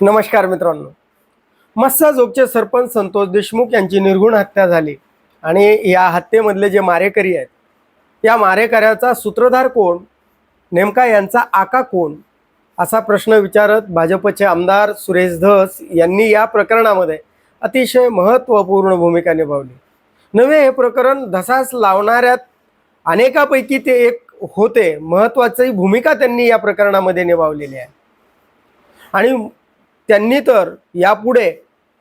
नमस्कार मित्रांनो. मस्साजोगचे सरपंच संतोष देशमुख यांची निर्गुण हत्या झाली. आणि या हत्येमधले जे मारेकरी आहेत या मारेकऱ्याचा सूत्रधार कोण नेमका यांचा आका कोण असा प्रश्न विचारत भाजपचे आमदार सुरेश धस यांनी या प्रकरणामध्ये अतिशय महत्त्वपूर्ण भूमिका निभावली. नवे हे प्रकरण धसास लावणाऱ्यात अनेकापैकी ते एक होते महत्त्वाची भूमिका त्यांनी या प्रकरणामध्ये निभावलेली आहे. आणि त्यांनी तर यापुढे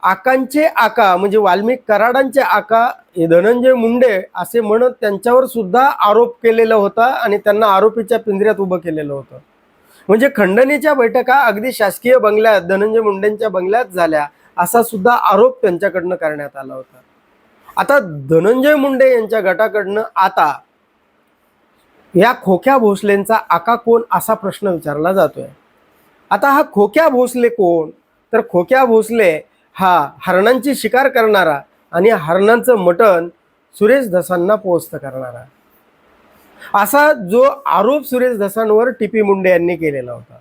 आकांचे आका म्हणजे वाल्मिक कराडांचे आका धनंजय मुंडे असे म्हणत त्यांच्यावर सुद्धा आरोप केलेला होता आणि त्यांना आरोपीच्या पिंजऱ्यात उभं केलेलं होतं. म्हणजे खंडणीच्या बैठका अगदी शासकीय बंगल्यात धनंजय मुंडेंच्या बंगल्यात झाल्या असा सुद्धा आरोप त्यांच्याकडनं करण्यात आला होता. आता धनंजय मुंडे यांच्या गटाकडनं आता या खोक्या भोसलेंचा आका कोण असा प्रश्न विचारला जातोय. आता हा खोक्या भोसले कोण? तर खोक्या भोसले हा हरणांची शिकार करणारा आणि हरणांचं मटण सुरेश धसांना पोस्त करणारा. असा जो आरोप सुरेश धसांवर टीपी मुंडे यांनी केलेला होता.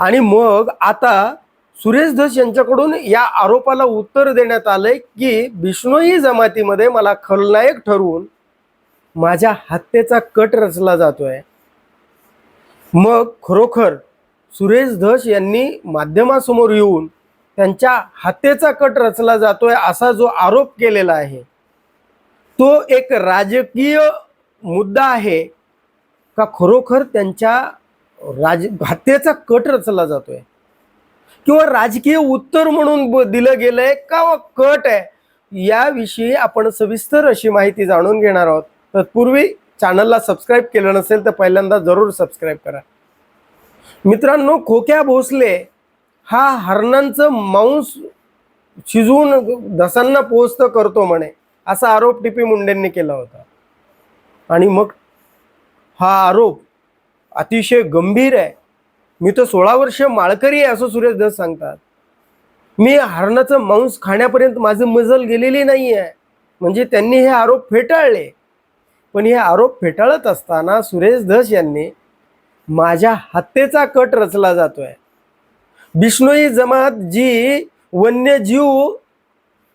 आणि मग आता सुरेश धस यांच्याकडून या आरोपाला उत्तर देण्यात आलंय की बिष्णोई जमातीमध्ये मला खलनायक ठरवून माझ्या हत्येचा कट रचला जातोय. मग खरोखर सुरेश धस यांनी माध्यमासमोर येऊन त्यांच्या हत्येचा कट रचला जातोय असा जो आरोप केलेला आहे. तो एक राजकीय मुद्दा आहे का खरोखर त्यांच्या राज हत्येचा कट रचला जातोय? किंवा राजकीय उत्तर म्हणून ब- दिलं गेलंय का कट आहे? याविषयी आपण सविस्तर अशी माहिती जाणून घेणार आहोत. तत्पूर्वी चॅनलला सबस्क्राईब केलं नसेल तर पहिल्यांदा जरूर सबस्क्राईब करा. मित्रांनो खोक्या भोसले हा हरणांचं मांस शिजवून धसांना पोहोचतं करतो म्हणे असा आरोप टीपी मुंडेंनी केला होता. आणि मग हा आरोप अतिशय गंभीर आहे. मी तर सोळा वर्ष माळकरी आहे असं सुरेश धस सांगतात. मी हरणाचं मांस खाण्यापर्यंत माझं मजल गेलेली नाही आहे म्हणजे त्यांनी हे आरोप फेटाळले. पण हे आरोप फेटाळत असताना सुरेश धस यांनी माझ्या हत्येचा कट रचला जातोय. बिष्णोई जमात जी वन्यजीव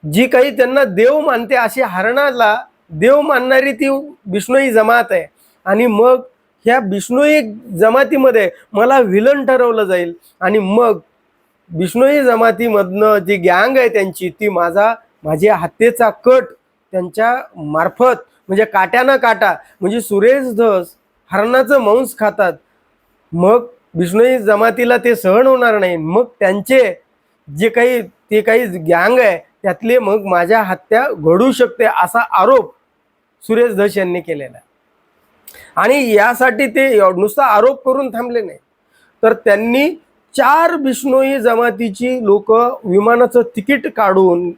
जी काही त्यांना देव मानते अशी हरणाला देव मानणारी ती बिष्णोई जमात आहे. आणि मग ह्या बिष्णोई जमातीमध्ये मला विलन ठरवलं जाईल. आणि मग बिष्णोई जमातीमधनं जी गँग आहे त्यांची ती माझा माझ्या हत्येचा कट त्यांच्या मार्फत म्हणजे काट्यानं काटा म्हणजे सुरेश धस हरणाचं मांस खातात मग बिष्णोई जमातीला ते सहन होणार नाही. मग त्यांचे जे काही ते काही गँग आहे त्यातले मग माझ्या हत्या घडू शकते असा आरोप सुरेश धस यांनी केलेला आणि यासाठी ते नुसता आरोप करून थांबले नाही. तर त्यांनी चार बिष्णोई जमातीची लोक विमानाचं तिकीट काढून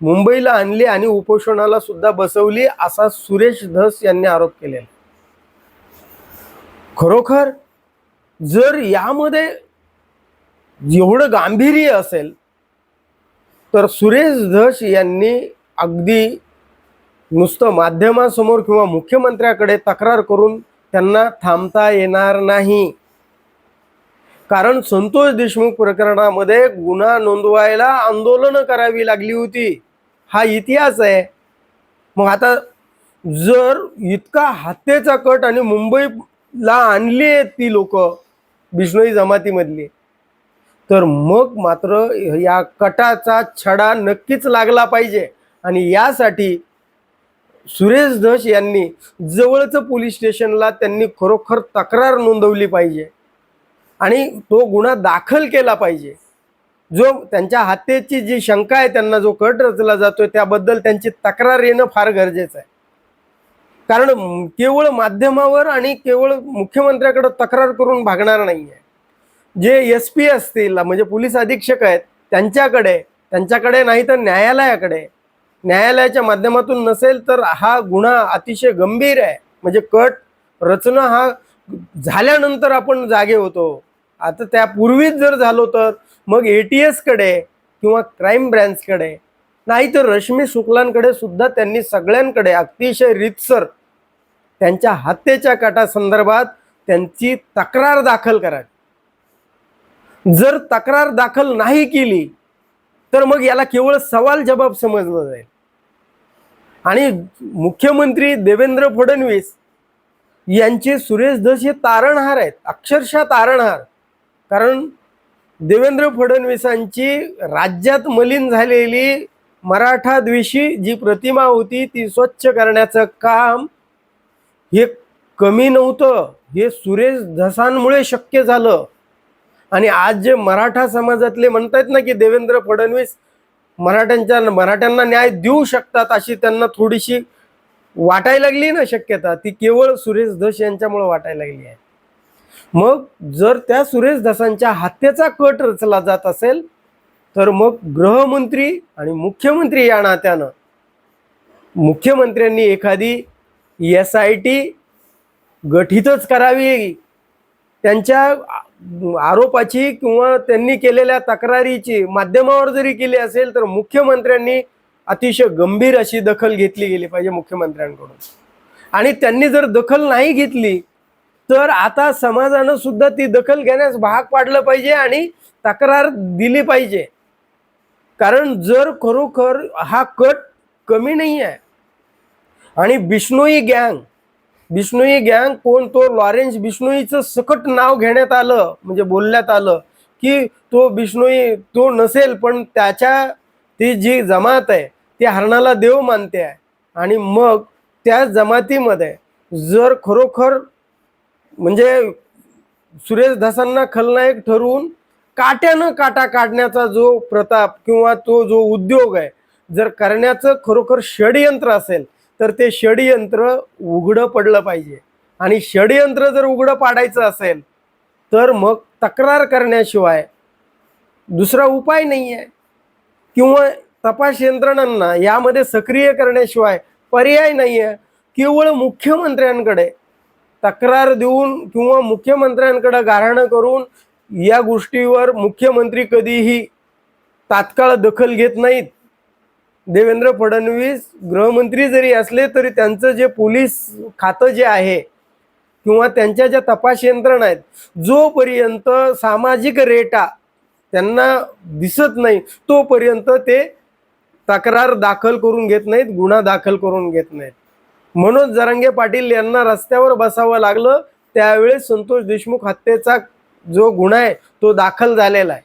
मुंबईला आणली आणि उपोषणाला सुद्धा बसवली असा सुरेश धस यांनी आरोप केलेला खरोखर जर यामध्ये एवढं गांभीर्य असेल तर सुरेश धस यांनी अगदी नुसतं माध्यमासमोर किंवा मुख्यमंत्र्याकडे तक्रार करून त्यांना थांबता येणार नाही. कारण संतोष देशमुख प्रकरणामध्ये गुन्हा नोंदवायला आंदोलनं करावी लागली होती. हा इतिहास आहे. मग आता जर इतका हत्येचा कट आणि मुंबईला आणली आहेत ती लोक बिष्णोई जमातीमधली. तर मग मात्र या कटाचा छडा नक्कीच लागला पाहिजे. आणि यासाठी सुरेश धस यांनी जवळचं पोलीस स्टेशनला त्यांनी खरोखर तक्रार नोंदवली पाहिजे. आणि तो गुन्हा दाखल केला पाहिजे. जो त्यांच्या हत्येची जी शंका आहे त्यांना जो कट रचला जातोय त्याबद्दल त्यांची तक्रार येणं फार गरजेचं आहे. कारण केवळ माध्यमावर आणि केवळ मुख्यमंत्र्याकडे तक्रार करून भागणार नाही आहे जे एस पी असतील म्हणजे पोलीस अधीक्षक आहेत त्यांच्याकडे त्यांच्याकडे नाही तर न्यायालयाकडे न्यायालयाच्या माध्यमातून नसेल तर हा गुन्हा अतिशय गंभीर आहे. म्हणजे कट रचना हा झाल्यानंतर आपण जागे होतो. आता त्यापूर्वीच जर झालो तर मग ए टी एसकडे किंवा क्राईम ब्रँचकडे नाहीतर रश्मी शुक्लांकडे सुद्धा त्यांनी सगळ्यांकडे अतिशय रितसर त्यांच्या हत्येच्या कटासंदर्भात त्यांची तक्रार दाखल करावी. जर तक्रार दाखल नाही केली तर मग याला केवळ सवाल जबाब समजलं जाईल. आणि मुख्यमंत्री देवेंद्र फडणवीस यांचे सुरेश धस हे तारणहार आहेत अक्षरशः तारणहार. कारण देवेंद्र फडणवीसांची राज्यात मलिन झालेली मराठा द्वेषी जी प्रतिमा होती ती स्वच्छ करण्याचं काम हे कमी नव्हतं. हे सुरेश धसांमुळे शक्य झालं. आणि आज जे मराठा समाजातले म्हणतायत ना की देवेंद्र फडणवीस मराठ्यांच्या मराठ्यांना न्याय देऊ शकतात अशी त्यांना थोडीशी वाटायला लागली ना शक्यता. ती केवळ सुरेश धस यांच्यामुळे वाटायला लागली आहे. मग जर त्या सुरेश धसांच्या हत्येचा कट रचला जात असेल तर मग गृहमंत्री आणि मुख्यमंत्री या नात्यानं मुख्यमंत्र्यांनी एखादी एस आय टी गठीतच करावी. त्यांच्या आरोपाची किंवा त्यांनी केलेल्या तक्रारीची माध्यमावर जरी केली असेल तर मुख्यमंत्र्यांनी अतिशय गंभीर अशी दखल घेतली गेली पाहिजे मुख्यमंत्र्यांकडून. आणि त्यांनी जर दखल नाही घेतली तर आता समाजानं सुद्धा ती दखल घेण्यास भाग पाडलं पाहिजे आणि तक्रार दिली पाहिजे. कारण जर खरोखर हा कट कमी नाही आहे आणि बिष्णोई गँग बिष्णोई गँग कोण तो लॉरेन्स बिष्णोईचं सकट नाव घेण्यात आलं म्हणजे बोलण्यात आलं की तो बिष्णोई तो नसेल पण त्याच्या ती जी जमात आहे ती हरणाला देव मानते आहे. आणि मग त्या जमातीमध्ये जर खरोखर म्हणजे सुरेश धसांना खलनायक ठरवून काट्यानं काटा काढण्याचा जो प्रताप किंवा तो जो उद्योग आहे जर करण्याचं खरोखर षडयंत्र असेल तर ते षडयंत्र उघडं पडलं पाहिजे. आणि षडयंत्र जर उघडं पाडायचं असेल तर मग तक्रार करण्याशिवाय दुसरा उपाय नाही आहे किंवा तपास यंत्रणांना यामध्ये सक्रिय करण्याशिवाय पर्याय नाही आहे केवळ मुख्यमंत्र्यांकडे तक्रार देऊन किंवा मुख्यमंत्र्यांकडे गारहाणं करून या गोष्टीवर मुख्यमंत्री कधीही तात्काळ दखल घेत नाहीत. देवेंद्र फडणवीस गृहमंत्री जरी असले तरी त्यांचं जे पोलीस खातं जे आहे किंवा त्यांच्या ज्या तपास यंत्रणा आहेत जोपर्यंत सामाजिक रेटा त्यांना दिसत नाही तोपर्यंत ते तक्रार दाखल करून घेत नाहीत गुन्हा दाखल करून घेत नाहीत. मनोज जरांगे पाटील यांना रस्त्यावर बसावं लागलं त्यावेळेस संतोष देशमुख हत्येचा जो गुन्हा आहे तो दाखल झालेला आहे.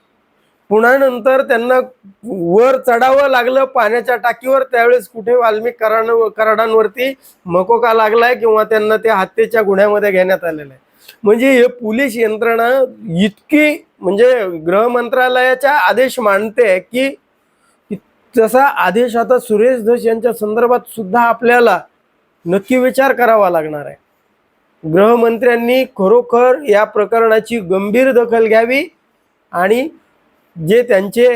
पुन्हा नंतर त्यांना वर चढावं लागलं पाण्याच्या टाकीवर. त्यावेळेस कुठे वाल्मिक कराड कराडांवरती मकोका लागलाय किंवा त्यांना त्या हत्येच्या गुन्ह्यामध्ये घेण्यात आलेलं आहे. म्हणजे हे पोलीस यंत्रणा इतकी म्हणजे गृह मंत्रालयाचा आदेश मानते की की तसा आदेश आता सुरेश धस यांच्या संदर्भात सुद्धा आपल्याला नक्की विचार करावा लागणार आहे. गृहमंत्र्यांनी खरोखर या प्रकरणाची गंभीर दखल घ्यावी आणि जे त्यांचे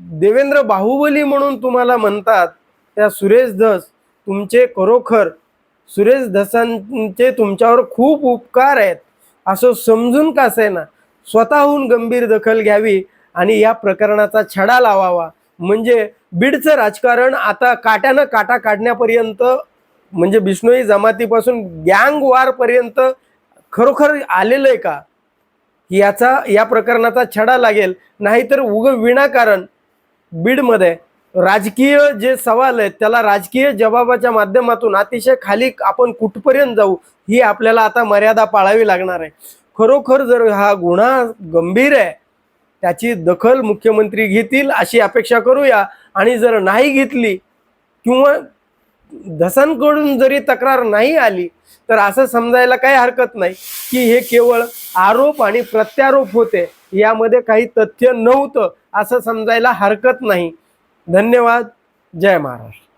देवेंद्र बाहुबली म्हणून तुम्हाला म्हणतात त्या सुरेश धस तुमचे खरोखर सुरेश धसांचे तुमच्यावर खूप उपकार आहेत असं समजून का ना स्वतःहून गंभीर दखल घ्यावी आणि या प्रकरणाचा छडा लावावा? म्हणजे बीडचं राजकारण आता काट्यानं काटा काढण्यापर्यंत म्हणजे बिष्णोई जमातीपासून गँग वारपर्यंत खरोखर आलेलं आहे का? याचा या प्रकरणाचा छडा लागेल. नाहीतर उग विनाकारण बीडमध्ये राजकीय जे सवाल आहेत त्याला राजकीय जबाबाच्या माध्यमातून अतिशय खाली आपण कुठपर्यंत जाऊ ही आपल्याला आता मर्यादा पाळावी लागणार आहे. खरोखर जर हा गुन्हा गंभीर आहे त्याची दखल मुख्यमंत्री घेतील अशी अपेक्षा करूया. आणि जर नाही घेतली किंवा धसांकडून जरी तक्रार नाही आली तर असं समजायला काही हरकत नाही की हे केवळ आरोप आणि प्रत्यारोप होते. यामध्ये काही तथ्य नव्हतं असं समजायला हरकत नाही. धन्यवाद. जय महाराष्ट्र.